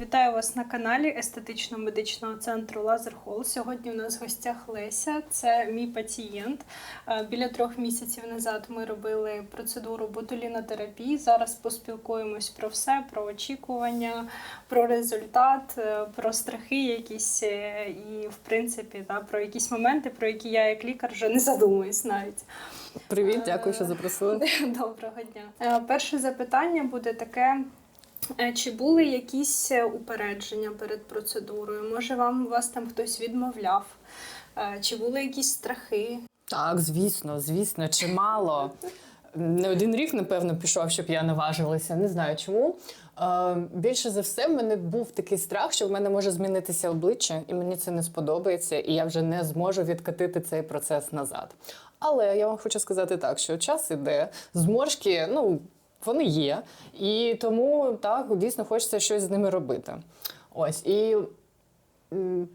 Вітаю вас на каналі естетично-медичного центру Лазер Холл. Сьогодні у нас в гостях Леся. Це мій пацієнт. Біля трьох місяців назад ми робили процедуру ботулінотерапії. Зараз поспілкуємось про все, про очікування, про результат, е, про страхи якісь е, і, в принципі, да, про якісь моменти, про які я як лікар вже не задумуюсь навіть. Привіт, дякую, що запросили. Доброго дня. Е, Перше запитання буде таке. Е, Чи були якісь е, упередження перед процедурою? Може, вам вас там хтось відмовляв? Е, Чи були якісь страхи? Так, звісно, звісно, чимало. Не один рік, напевно, пішов, щоб я наважилася. Не знаю чому. Більше за все, в мене був такий страх, що в мене може змінитися обличчя, і мені це не сподобається, і я вже не зможу відкатити цей процес назад. Але я вам хочу сказати так, що час іде, зморшки, ну. Вони є, і тому так дійсно хочеться щось з ними робити. Ось і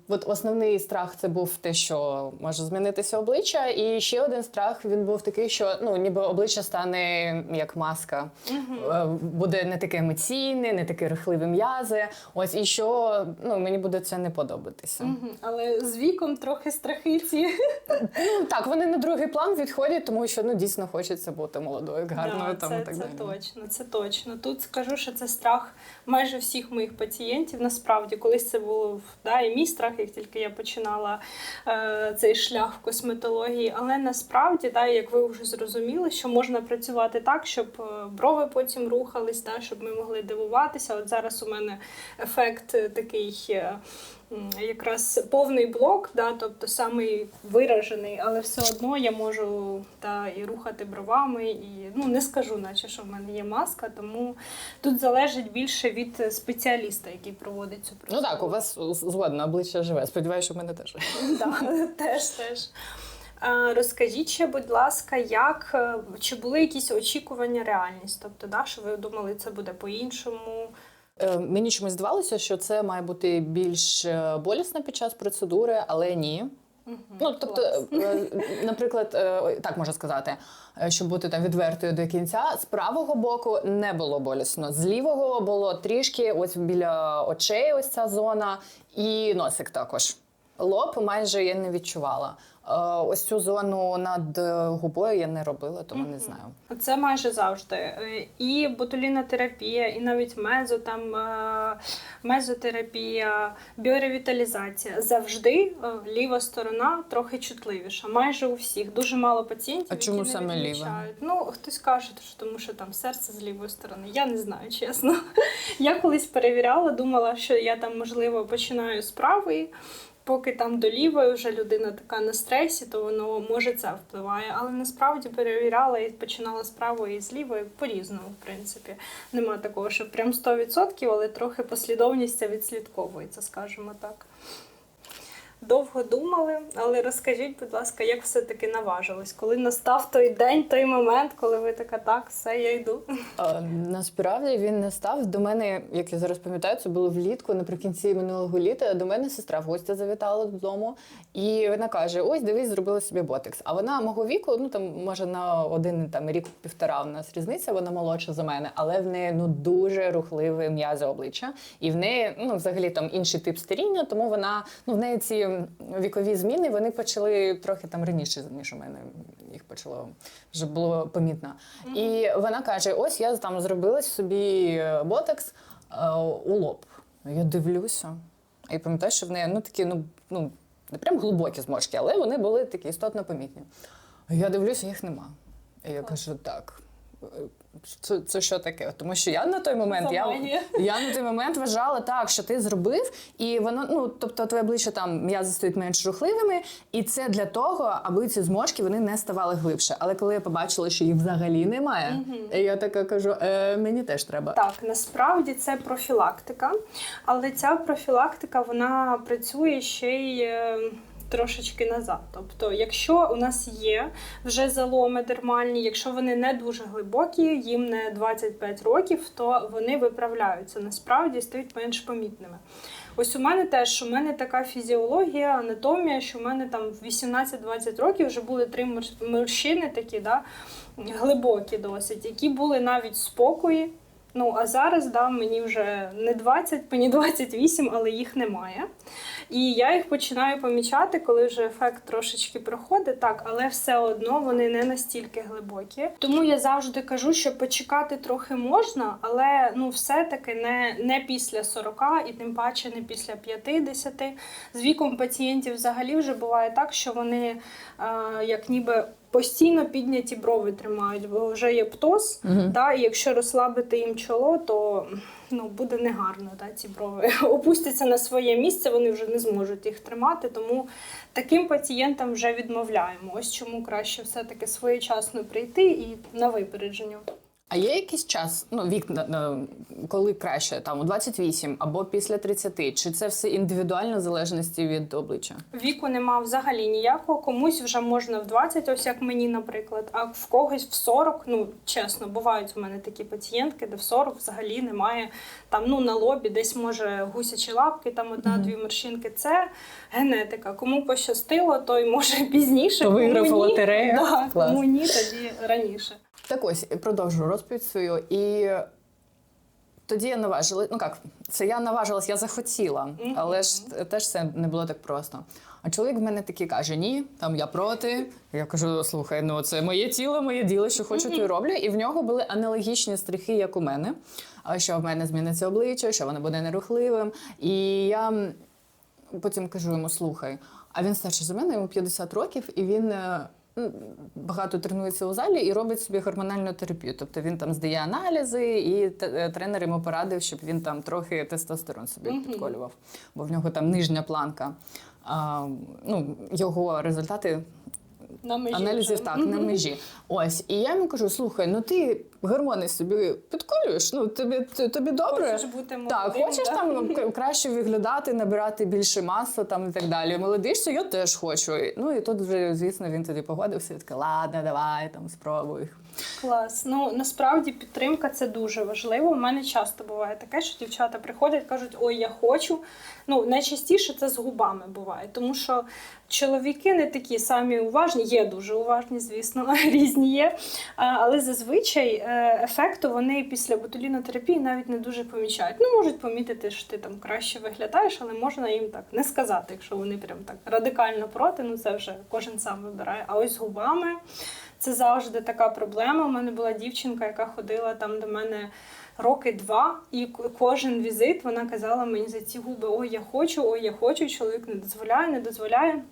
От основний страх це був те, що може змінитися обличчя, і ще один страх він був такий, що ну ніби обличчя стане як маска, Е, буде не таке емоційне, не таке рихливе м'язи. Ось і що ну мені буде це не подобатися. Мгм. Але з віком трохи страхи ці. Ну так, вони на другий план відходять, тому що ну дійсно хочеться бути молодою, гарною Да, там це, і так це далі. точно, це точно. Тут скажу, що це страх майже всіх моїх пацієнтів. Насправді, колись це було да, і мій страх, як тільки я починала е, цей шлях в косметології. Але насправді, да, як ви вже зрозуміли, що можна працювати так, щоб е, брови потім рухались, да, щоб ми могли дивуватися. От зараз у мене ефект е, такий. Якраз повний блок, да, тобто самий виражений, але все одно я можу та, і рухати бровами, і ну не скажу, наче що в мене є маска, тому тут залежить більше від спеціаліста, який проводить цю Ну так, у вас згодно обличчя живе. Сподіваюся, що в мене теж. Теж теж. Розкажіть ще, будь ласка, як е, чи були якісь очікування реальність? Тобто, да, що ви думали, це буде по-іншому? Е, Мені чомусь здавалося, що це має бути більш е, болісно під час процедури, але ні. Ну, тобто, клас. е, наприклад, так можна сказати, щоб бути там відвертою до кінця, з правого боку не було болісно. З лівого було трішки ось біля очей, ось ця зона, і носик також. Лоб майже я не відчувала. Е, Ось цю зону над е, губою я не робила, тому не знаю. Це майже завжди. Е, І ботулінотерапія, і навіть мезо, там, мезотерапія, біоревіталізація. Завжди ліва сторона трохи чутливіша. Майже у всіх. Дуже мало пацієнтів. А чому не саме ліва? Ну, хтось каже, що тому що там серце з лівої сторони. Я не знаю, чесно. Я колись перевіряла, думала, що я там, можливо, починаю з правої. Поки там до лівої вже людина така на стресі, то воно може це впливає. Але насправді перевіряла і починала з правої і з лівої по-різному, в принципі. Нема такого, що прям 100%, але трохи послідовність відслідковується, скажімо так. Довго думали, але розкажіть, будь ласка, як все-таки наважилось? Коли настав той день, той момент, коли ви така, так, все, я йду. Е, Насправді він не став. До мене, як я зараз пам'ятаю, це було влітку наприкінці минулого літа. До мене сестра в гості завітала додому, і вона каже: Ось дивись, зробила собі ботекс. А вона мого віку, ну там може на один там рік-півтора у нас різниця, вона молодша за мене, але в неї ну дуже рухливе м'язи обличчя, і в неї ну взагалі там інший тип старіння, тому вона ну в неї ці вікові зміни вони почали трохи там раніше, ніж у мене їх почало вже було помітно. І вона каже: ось я там зробила собі е, ботекс е, у лоб. Я дивлюся. І пам'ятаю, що в неї ну такі, ну, ну не прям глибокі зморшки, але вони були такі істотно помітні. Я дивлюся, їх нема. І я кажу, так. Е, Це, це що таке? Тому що я на той момент я, я на той момент вважала так, що ти зробив, і воно, ну тобто, твоє обличчя там м'язи стають менш рухливими, і це для того, аби ці зморшки вони не ставали глибше. Але коли я побачила, що їх взагалі немає, я така кажу: е, мені теж треба. Так, насправді це профілактика, але ця профілактика вона працює ще й. Трошечки назад. Тобто, якщо у нас є вже заломи дермальні, якщо вони не дуже глибокі, їм не 25 років, то вони виправляються. Насправді стають менш помітними. Ось у мене теж у мене така фізіологія, анатомія, що у мене там в 18-20 років вже були три морщ- морщини такі, да, глибокі досить, які були навіть спокої. Ну а зараз да, мені вже не 20, мені 28, але їх немає. І я їх починаю помічати, коли вже ефект трошечки проходить, так, але все одно вони не настільки глибокі. Тому я завжди кажу, що почекати трохи можна, але ну все-таки не, не після 40 і тим паче не після 50. З віком пацієнтів взагалі вже буває так, що вони е, як ніби. Постійно підняті брови тримають, бо вже є птоз, Мгм. да, і якщо розслабити їм чоло, то ну, буде негарно. Да, ці брови опустяться на своє місце, вони вже не зможуть їх тримати. Тому таким пацієнтам вже відмовляємо. Ось чому краще все-таки своєчасно прийти і на випередження. А є якийсь час, ну вік коли краще, там у 28 або після 30? Чи це все індивідуально в залежності від обличчя? Віку нема взагалі ніякого. Комусь вже можна в 20, ось як мені, наприклад, а в когось в 40, ну чесно, бувають у мене такі пацієнтки, де в 40 взагалі немає там ну на лобі, десь може гусячі лапки, там одна-дві морщинки. Це генетика. Кому пощастило, той може пізніше. То виграв лотерею. Да, кому ні, тоді раніше. Так ось продовжу розповідь свою. І тоді я наважила. Ну як, це я наважилась, я захотіла, але ж теж це не було так просто. А чоловік в мене такий каже: ні, там я проти. Я кажу: слухай, ну це моє тіло, моє діло, що хочу, то й роблю. І в нього були аналогічні страхи, як у мене. Що в мене зміниться обличчя, що воно буде нерухливим. І я потім кажу йому: слухай, а він старший за мене, йому 50 років, і він. Багато тренується у залі і робить собі гормональну терапію. Тобто він там здає аналізи, і е, тренер йому порадив, щоб він там трохи тестостерон собі Мгм. підколював, бо в нього там нижня планка. А, ну, його результати На межі аналізів так на межі. Ось, і я йому кажу: слухай, ну ти гормони собі підкорюєш, ну тобі, тобі добре. Хочеш бути молодим, Так, хочеш да? там краще виглядати, набирати більше маси там і так далі. Молодишся, я теж хочу. Ну і тут вже, звісно, він тоді погодився. і Такий, ладно, давай там спробуй. Клас. Ну насправді підтримка це дуже важливо. У мене часто буває таке, що дівчата приходять, кажуть, ой, я хочу. Ну, найчастіше це з губами буває, тому що чоловіки не такі самі уважні, є дуже уважні, звісно, різні є. Але зазвичай е, ефекту вони після ботулінотерапії навіть не дуже помічають. Ну, можуть помітити, що ти там краще виглядаєш, але можна їм так не сказати, якщо вони прям так радикально проти, ну це вже кожен сам вибирає. А ось губами. Це завжди така проблема. У мене була дівчинка, яка ходила там до мене роки два, і кожен візит вона казала мені за ці губи: Ой, я хочу, ой, я хочу. Чоловік не дозволяє, не дозволяє.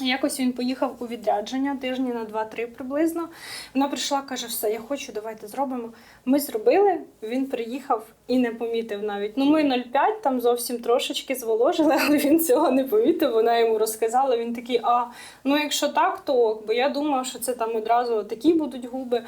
Якось він поїхав у відрядження тижні на 2-3 приблизно. Вона прийшла, каже: все, я хочу, давайте зробимо. Ми зробили. Він приїхав і не помітив навіть. Ну, ми 0,5 там зовсім трошечки зволожили, але він цього не помітив. Вона йому розказала. Він такий, а ну якщо так, то ок, бо я думав, що це там одразу такі будуть губи.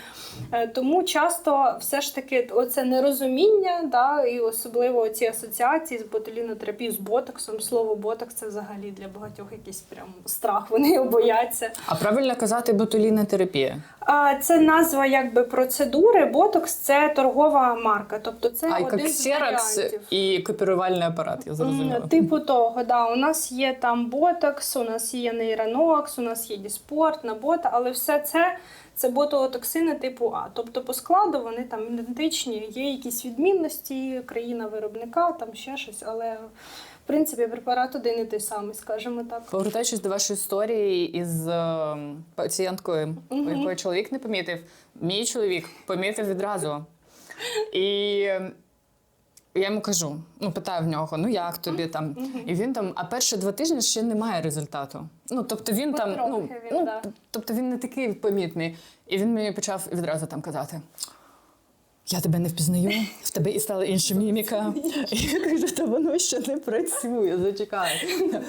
Е, Тому часто все ж таки оце нерозуміння, да, і особливо ці асоціації з ботулінотерапією, з ботоксом. Слово ботокс це взагалі для багатьох якийсь прям страх. Вони його бояться. А правильно казати ботулінна терапія. А, Це назва якби процедури. Ботокс це торгова марка. Тобто це А один з варіантів. і копірувальний апарат, я зрозуміла. Типу того, да. У нас є там ботокс, у нас є нейронокс, у нас є діспорт, набота, але все це. Це ботулотоксини типу А. Тобто по складу вони там ідентичні, є якісь відмінності, країна виробника, там ще щось, але принципі препарат один і той самий, скажімо так. Повертаючись до вашої історії із е, пацієнткою, Мгм. якої чоловік не помітив, мій чоловік помітив відразу. І я йому кажу: ну, питаю в нього, ну як тобі там? І він там, а перші два тижні ще немає результату. Ну, тобто він там, ну, ну, тобто він не такий помітний. І він мені почав відразу там казати. Я тебе не впізнаю, в тебе і стала інша міміка. І я кажу, та воно ще не працює, зачекай.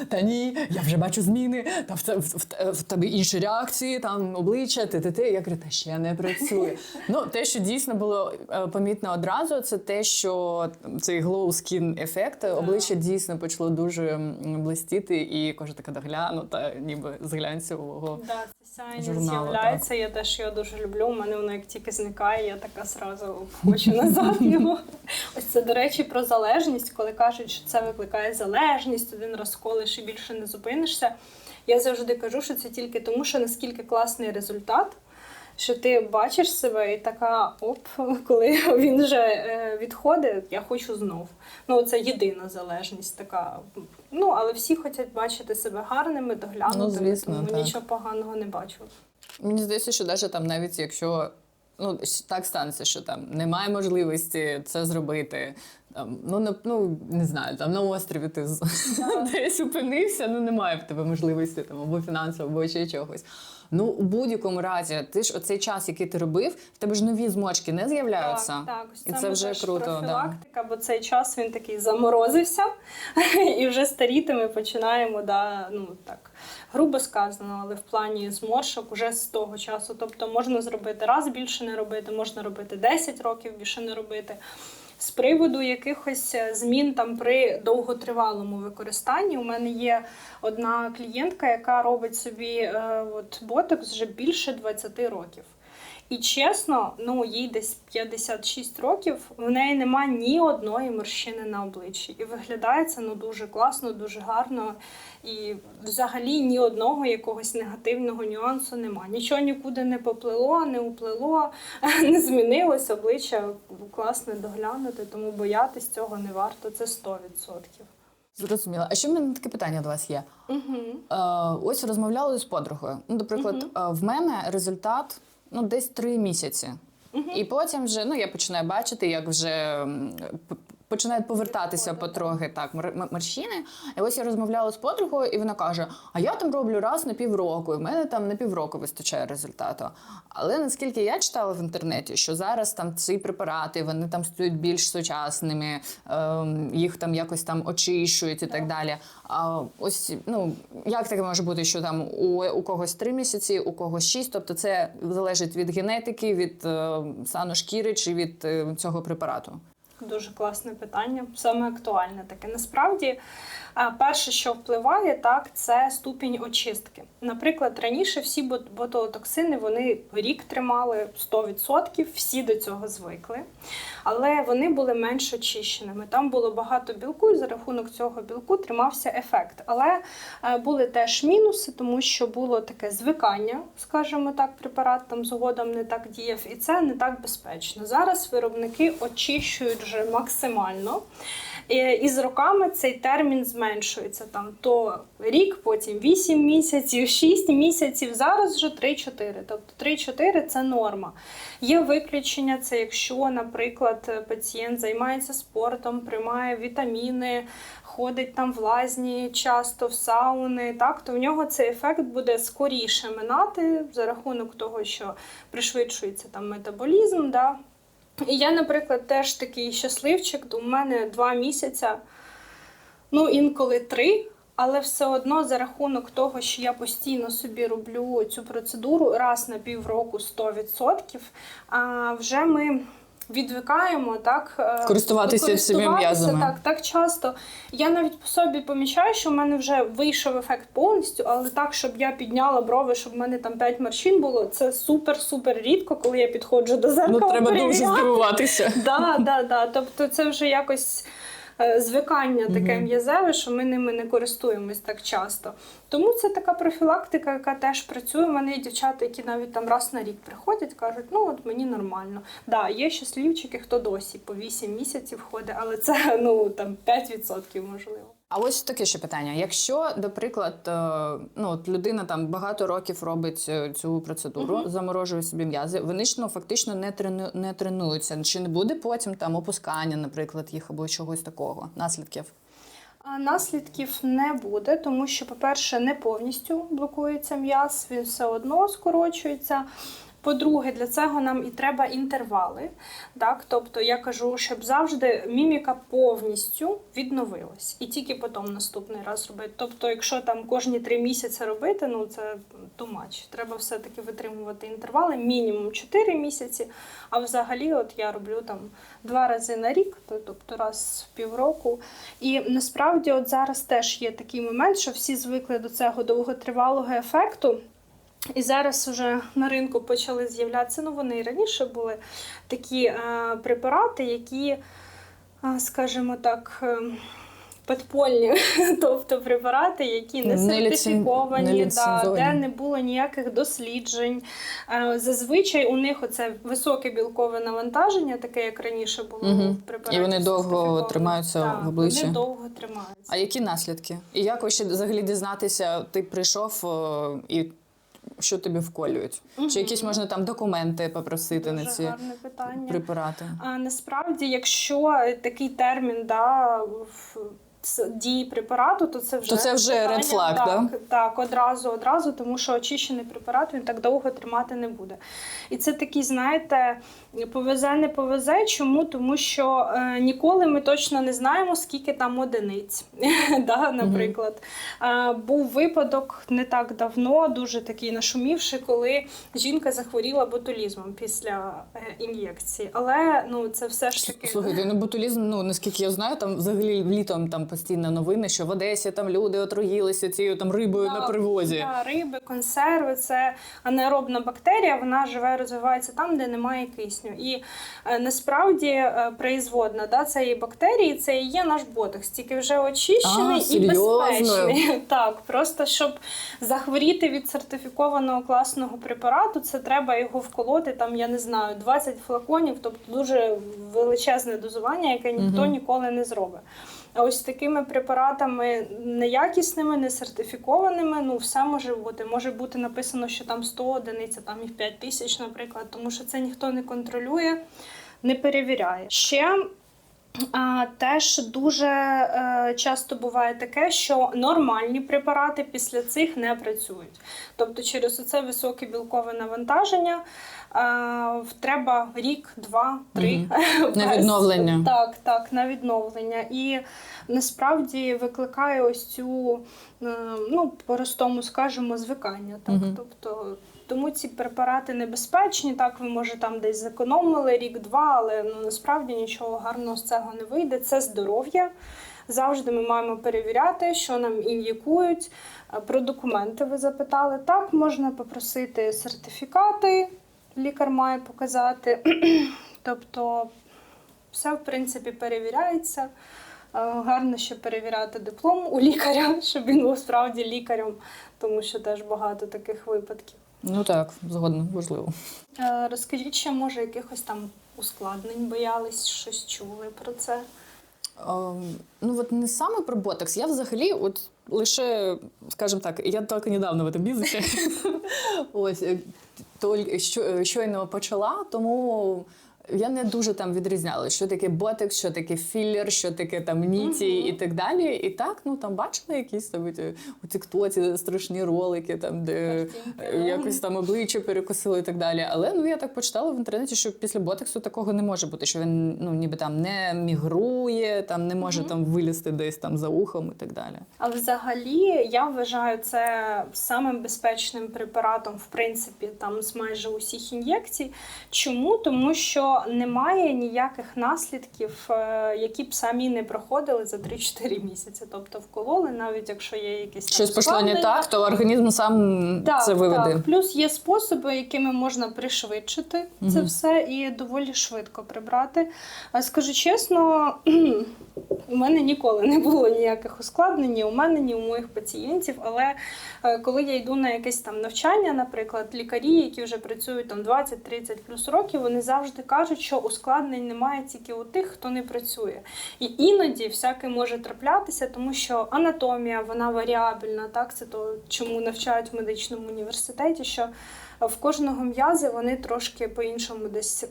Та ні, я вже бачу зміни, та в, в, в- в тебе інші реакції, там обличчя, ти, ти, ти. Я кажу, та ще не працює. Ну, те, що дійсно було е, помітно одразу, це те, що цей glow skin ефект, обличчя дійсно почало дуже блистіти, і кожа така доглянута, ніби з глянцевого. Да, це сяйня з'являється. Я теж його дуже люблю. У мене воно як тільки зникає, я така сразу хочу назад його. Ось це, до речі, про залежність, коли кажуть, що це викликає залежність, один раз колиш і більше не зупинишся. Я завжди кажу, що це тільки тому, що наскільки класний результат. що ти бачиш себе і така оп, коли він вже е, відходить, я хочу знов. Ну, це єдина залежність така. Ну, але всі хочуть бачити себе гарними, доглянутими, Ну, звісно, тому так. нічого поганого не бачу. Мені здається, що навіть там, навіть якщо ну так станеться, що там немає можливості це зробити. Там, ну, не, ну не знаю, там на острові ти з- десь опинився, ну немає в тебе можливості там або фінансово, або ще чогось. Ну, у будь-якому разі, ти ж оцей час, який ти робив, в тебе ж нові зморшки не з'являються. Так, так. І це ми вже круто, да. бо цей час він такий заморозився, і вже старіти ми починаємо, да, ну так, грубо сказано, але в плані зморшок уже з того часу. Тобто можна зробити раз більше не робити, можна робити 10 років більше не робити. З приводу якихось е, змін там при довготривалому використанні, у мене є одна клієнтка, яка робить собі е, от ботокс вже більше 20 років. І чесно, ну їй десь 56 років, в неї нема ні одної морщини на обличчі. І виглядає це ну дуже класно, дуже гарно. І взагалі ні одного якогось негативного нюансу нема. Нічого нікуди не поплило, не уплило, не змінилось. Обличчя класне доглянути, тому боятись цього не варто. Це 100%. Зрозуміло. А що в мене таке питання до вас є? Угу. Е, ось розмовляли з подругою. Ну, наприклад, Мгм. е, в мене результат ну, десь три місяці. І потім вже ну, я починаю бачити, як вже починають повертатися потрохи так, мор- морщини. І ось я розмовляла з подругою, і вона каже: А я там роблю раз на півроку, і в мене там на півроку вистачає результату. Але наскільки я читала в інтернеті, що зараз там ці препарати вони там стають більш сучасними, ем, їх там якось там очищують і так далі. А ось ну як таке може бути, що там у, у когось три місяці, у когось шість. Тобто це залежить від генетики, від е, стану шкіри чи від е, цього препарату. Дуже класне питання, саме актуальне таке. Насправді, перше, що впливає, так, це ступінь очистки. Наприклад, раніше всі бот- ботулотоксини вони рік тримали 100%, всі до цього звикли, але вони були менш очищеними. Там було багато білку, і за рахунок цього білку тримався ефект. Але е, були теж мінуси, тому що було таке звикання, скажімо так, препарат там згодом не так діяв, і це не так безпечно. Зараз виробники очищують вже максимально. І, з роками цей термін зменшується там то рік, потім 8 місяців, 6 місяців. Зараз вже 3-4. Тобто 3-4 це норма. Є виключення, це якщо, наприклад, пацієнт займається спортом, приймає вітаміни, ходить там в лазні часто в сауни, так то в нього цей ефект буде скоріше минати за рахунок того, що пришвидшується там метаболізм. Да? І я, наприклад, теж такий щасливчик, у мене два місяці, ну інколи три. Але все одно за рахунок того, що я постійно собі роблю цю процедуру раз на півроку 100%, а вже ми відвикаємо так е, Користуватися цими м'язами. Так, так часто. Я навіть по собі помічаю, що в мене вже вийшов ефект повністю, але так, щоб я підняла брови, щоб в мене там 5 морщин було, це супер-супер рідко, коли я підходжу до зеркала. Ну треба дуже здивуватися. Да, да, да. Тобто це вже якось звикання таке м'язеве, що ми ними не користуємось так часто. Тому це така профілактика, яка теж працює. У мене є дівчата, які навіть там раз на рік приходять, кажуть, ну от мені нормально. Да, є щасливчики, хто досі по 8 місяців ходить, але це ну там 5% можливо. А ось таке ще питання: якщо, наприклад, е, ну от людина там багато років робить е, цю процедуру, Мгм. заморожує собі м'язи, вони ж ну фактично не трену, не тренуються. Чи не буде потім там опускання, наприклад, їх або чогось такого, наслідків? Наслідків не буде, тому що, по-перше, не повністю блокується м'яз, він все одно скорочується. По-друге, для цього нам і треба інтервали. Так? Тобто я кажу, щоб завжди міміка повністю відновилась. І тільки потім наступний раз робити. Тобто, якщо там кожні три місяці робити, ну це much. Треба все-таки витримувати інтервали, мінімум 4 місяці. А взагалі, от я роблю там два рази на рік, тобто раз в півроку. І насправді, от зараз теж є такий момент, що всі звикли до цього довготривалого ефекту. І зараз вже на ринку почали з'являтися, ну вони і раніше були такі е, препарати, які, е, скажімо так, е, Подпольні, тобто препарати, які не сертифіковані, да, де не було ніяких досліджень. Зазвичай у них оце високе білкове навантаження, таке як раніше було в препараті. І вони довго тримаються в обличчі? Вони довго тримаються. А які наслідки? І як ви ще взагалі дізнатися, ти прийшов і що тобі вколюють? Угу. Чи якісь можна там документи попросити на ці гарне питання. препарати? А насправді, якщо такий термін да, в дії препарату, то це вже То це вже питання, red flag, так, так, одразу, одразу, тому що очищений препарат він так довго тримати не буде. І це такий, знаєте, повезе, не повезе. Чому? Тому що е, ніколи ми точно не знаємо, скільки там одиниць. да, наприклад, Е, був випадок не так давно, дуже такий нашумівший, коли жінка захворіла ботулізмом після е, ін'єкції. Але ну це все ж таки. Слухайте, ну ботулізм, ну наскільки я знаю, там взагалі літом там постійно новини, що в Одесі там люди отруїлися цією там рибою на привозі. Да, риби, консерви це анаеробна бактерія, вона живе, розвивається там, де немає кисню. І е, насправді е, производна да, цієї бактерії це і є наш ботокс, тільки вже очищений А, і безпечний. Так, просто щоб захворіти від сертифікованого класного препарату, це треба його вколоти там, я не знаю, 20 флаконів, тобто дуже величезне дозування, яке ніхто угу. ніколи не зробить. Ось такими препаратами неякісними, не сертифікованими, ну все може бути. Може бути написано, що там 100 одиниць, а там їх 5 тисяч, наприклад, тому що це ніхто не контролює, не перевіряє. Ще а, теж дуже е, часто буває таке, що нормальні препарати після цих не працюють. Тобто через це високе білкове навантаження треба рік, два, три Мгм. На відновлення. Так, так, на відновлення. І насправді викликає ось цю, е, ну, по-простому скажемо, звикання. Так? Мгм. Тобто, тому ці препарати небезпечні. Так, ви може там десь зекономили рік-два, але ну, насправді нічого гарного з цього не вийде. Це здоров'я. Завжди ми маємо перевіряти, що нам ін'єкують. Е, Про документи ви запитали. Так, можна попросити сертифікати, лікар має показати. тобто все, в принципі, перевіряється. Е, Гарно ще перевіряти диплом у лікаря, щоб він був справді лікарем, тому що теж багато таких випадків. Ну так, згодно, важливо. Е, Розкажіть ще, може, якихось там ускладнень боялись, щось чули про це? Ем, ну от не саме про ботокс. Я взагалі, от лише, скажімо так, я тільки недавно в этом бізнесі. Ось е, що- е, щойно почала, тому. Я не дуже там відрізняла, що таке ботекс, що таке філер, що таке там ніті Мгм. і так далі. І так, ну там бачила якісь там у Тіктоці страшні ролики, там де Картинки, е, якось там обличчя перекосили і так далі. Але ну я так почитала в інтернеті, що після ботексу такого не може бути, що він ну ніби там не мігрує, там не може Мгм. там вилізти десь там за ухом і так далі. А взагалі я вважаю це самим безпечним препаратом, в принципі, там з майже усіх ін'єкцій. Чому? Тому що немає ніяких наслідків, е, які б самі не проходили за 3-4 місяці. Тобто вкололи, навіть якщо є якісь там Щось пішло не так, то організм сам Так, це виведе. Так. Плюс є способи, якими можна пришвидшити це все і доволі швидко прибрати. Скажу чесно, у мене ніколи не було ніяких ускладнень, ні у мене, ні у моїх пацієнтів. Але е, коли я йду на якесь там навчання, наприклад, лікарі, які вже працюють там 20-30 плюс років, вони завжди кажуть, що ускладнень немає тільки у тих, хто не працює. І іноді всяке може траплятися, тому що анатомія вона варіабельна. Так, це то, чому навчають в медичному університеті, що в кожного м'язи вони трошки по-іншому десь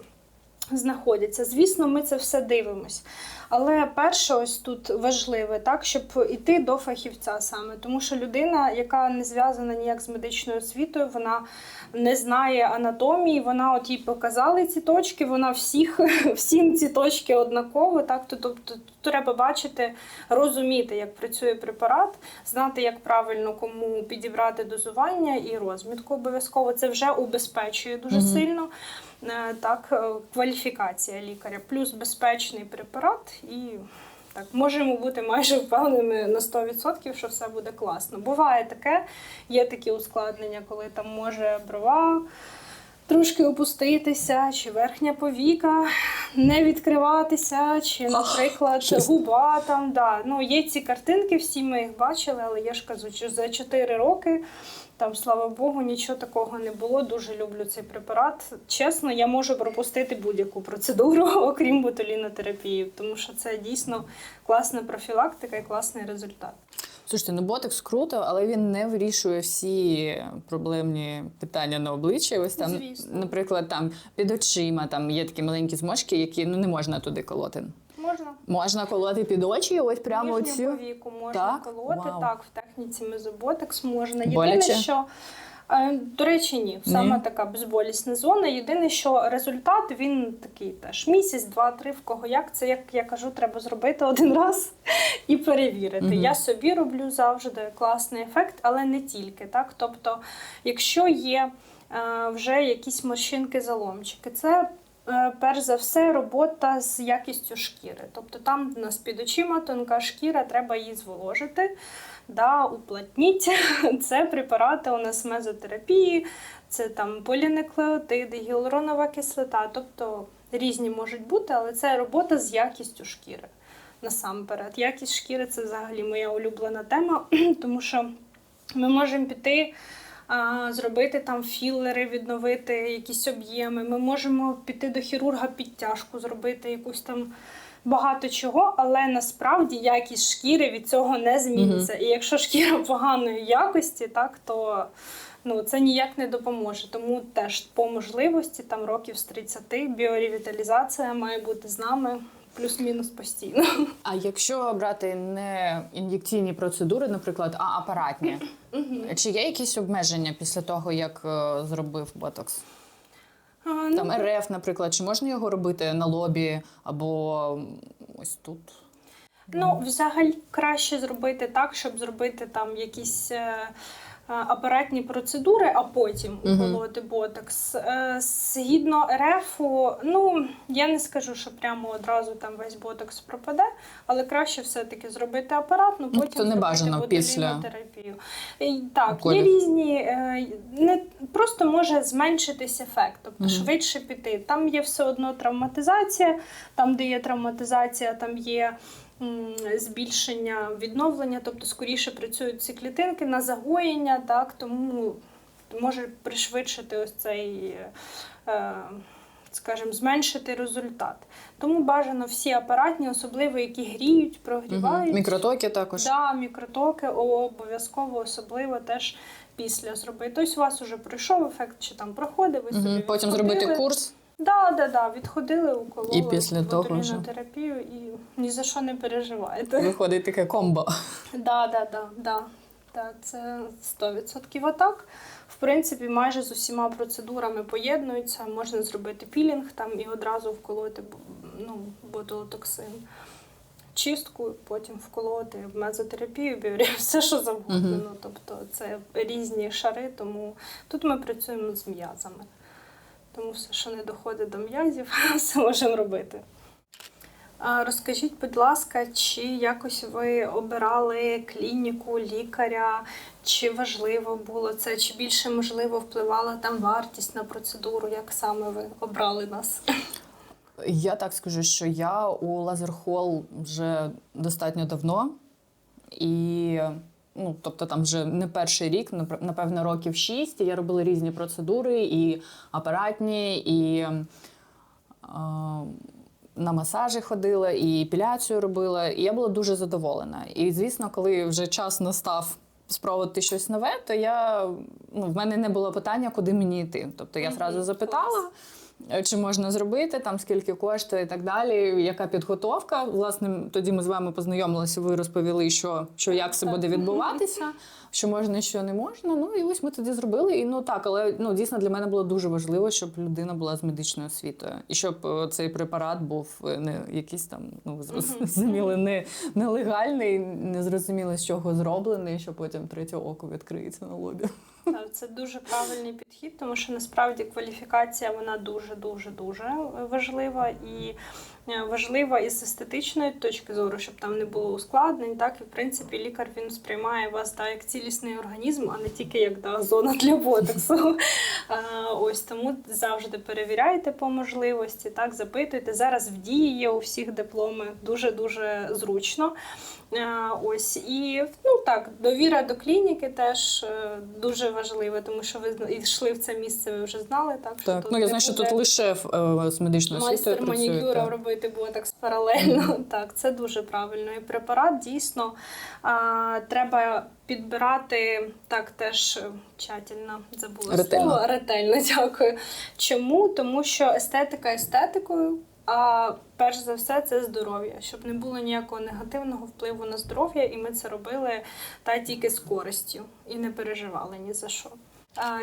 знаходяться. Звісно, ми це все дивимось. Але перше, ось тут важливе, так, щоб іти до фахівця саме, тому що людина, яка не зв'язана ніяк з медичною освітою, вона не знає анатомії, вона от їй показали ці точки, вона всіх, всім ці точки однаково. Так, то, тобто треба бачити, розуміти, як працює препарат, знати, як правильно кому підібрати дозування і розмітку обов'язково. Це вже убезпечує дуже Мгм. сильно. Е, Так, е, кваліфікація лікаря, плюс безпечний препарат і. Так, можемо бути майже впевненими на 100%, що все буде класно. Буває таке, є такі ускладнення, коли там може брова трошки опуститися, чи верхня повіка не відкриватися, чи, наприклад, щось. губа там. Да. Ну, є ці картинки, всі ми їх бачили, але я ж кажу, що за 4 роки. Там, слава Богу, нічого такого не було. Дуже люблю цей препарат. Чесно, я можу пропустити будь-яку процедуру, окрім ботулінотерапії, тому що це дійсно класна профілактика і класний результат. Слушайте, ну ботекс круто, але він не вирішує всі проблемні питання на обличчі. Ось там, Звісно. наприклад, там під очима там є такі маленькі зморшки, які ну не можна туди колоти. Можна Можна колоти під очі, ось прямо Нижню оцю. повіку можна Так? колоти. Вау. Так, в техніці мезоботекс можна. Єдине, Боляче? що е, до речі, ні, саме Ні? така безболісна зона. Єдине, що результат він такий теж місяць, два-три, в кого як. Це як я кажу, треба зробити один раз і перевірити. Мгм. Я собі роблю завжди класний ефект, але не тільки так. Тобто, якщо є е, вже якісь морщинки, заломчики, це перш за все робота з якістю шкіри. Тобто там у нас під очима тонка шкіра, треба її зволожити. Да, уплотніть. Це препарати у нас мезотерапії, це там полінеклеотиди, гіалуронова кислота. Тобто різні можуть бути, але це робота з якістю шкіри. Насамперед, якість шкіри це взагалі моя улюблена тема, тому що ми можемо піти. Зробити там філери, відновити якісь об'єми. Ми можемо піти до хірурга підтяжку, зробити якусь там багато чого, але насправді якість шкіри від цього не зміниться. І якщо шкіра поганої якості, так то ну, це ніяк не допоможе. Тому теж по можливості, там років з 30, біоревіталізація має бути з нами плюс-мінус постійно. А якщо брати не ін'єкційні процедури, наприклад, а апаратні, чи є якісь обмеження після того, як е, зробив ботокс? А, ну, Там РФ, наприклад, чи можна його робити на лобі або ось тут? Ну, взагалі краще зробити так, щоб зробити там якісь. Е, Апаратні процедури, а потім уколоти ботокс. Е, Згідно РФу, ну я не скажу, що прямо одразу там весь ботокс пропаде, але краще все-таки зробити апаратну, Ну, потім то не бажано після. І Так, уколів. є різні, е, не просто може зменшитись ефект, тобто Мгм. швидше піти. Там є все одно травматизація, там, де є травматизація, там є збільшення відновлення, тобто скоріше працюють ці клітинки на загоєння, так, тому може пришвидшити ось цей, е, скажімо, зменшити результат. Тому бажано всі апаратні, особливо які гріють, прогрівають. Мгм. мікротоки також. Да, мікротоки обов'язково, особливо теж після зробити. Ось у вас вже пройшов ефект, чи там проходив, ви Мгм. собі Потім відходили. зробити курс. Да, да, да, відходили, укололи І після того вже? ботулінотерапію і ні за що не переживаєте. Виходить таке комбо. Да, да, да, да. Так, це 100% атак. В принципі, майже з усіма процедурами поєднуються. Можна зробити пілінг там і одразу вколоти ну, ботулотоксин. Чистку, потім вколоти мезотерапію, біорі, все що завгодно. Мгм. Ну, тобто це різні шари, тому тут ми працюємо з м'язами. Тому все, що не доходить до м'язів, все можемо робити. Розкажіть, будь ласка, чи якось ви обирали клініку, лікаря, чи важливо було це, чи більше можливо впливала там вартість на процедуру, як саме ви обрали нас? Я так скажу, що я у Лазерхол вже достатньо давно. І ну, тобто там вже не перший рік, напевно, років шість. І я робила різні процедури, і апаратні, і е, на масажі ходила, і епіляцію робила. І я була дуже задоволена. І звісно, коли вже час настав спробувати щось нове, то я ну, в мене не було питання, куди мені йти. Тобто я зразу запитала. Чи можна зробити, там скільки коштує і так далі, яка підготовка. Власне, тоді ми з вами познайомилися, ви розповіли, що, що як це Так. буде відбуватися, що можна, що не можна. Ну і ось ми тоді зробили. І ну так, але ну дійсно для мене було дуже важливо, щоб людина була з медичною освітою, і щоб е, цей препарат був е, не якийсь там, ну ви зрозуміли, не нелегальний, не зрозуміло, з чого зроблений, що потім третє око відкриється на лобі. Так, Це дуже правильний підхід, тому що насправді кваліфікація вона дуже дуже дуже важлива. І е, важлива із естетичної точки зору, щоб там не було ускладнень. Так і в принципі лікар він сприймає вас да, як цілісний організм, а не тільки як да, зона для ботоксу. Ось тому завжди перевіряйте по можливості, так запитуйте. Зараз в дії є у всіх дипломи дуже дуже зручно. Е, Ось і ну так, довіра до клініки теж е, дуже важлива, тому що ви йшли в це місце, ви вже знали, так що Так, тут ну я знаю, що тут лише е, з медичною освітою майстер манікюра так. робити ботокс паралельно. Так, це дуже правильно. І препарат дійсно а, треба підбирати так теж тщательно забула Ретельно. слово. Ретельно, дякую. Чому? Тому що естетика естетикою. А перш за все, це здоров'я, щоб не було ніякого негативного впливу на здоров'я, і ми це робили та тільки з користю і не переживали ні за що.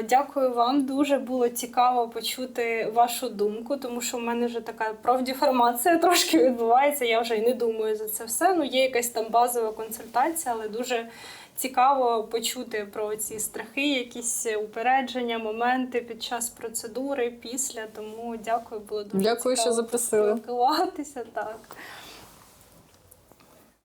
Дякую вам. Дуже було цікаво почути вашу думку, тому що в мене вже така профдеформація трошки відбувається. Я вже й не думаю за це все. Ну, є якась там базова консультація, але дуже цікаво почути про ці страхи, якісь упередження, моменти під час процедури, після. Тому дякую, було дуже Дякую, що запросили. Так.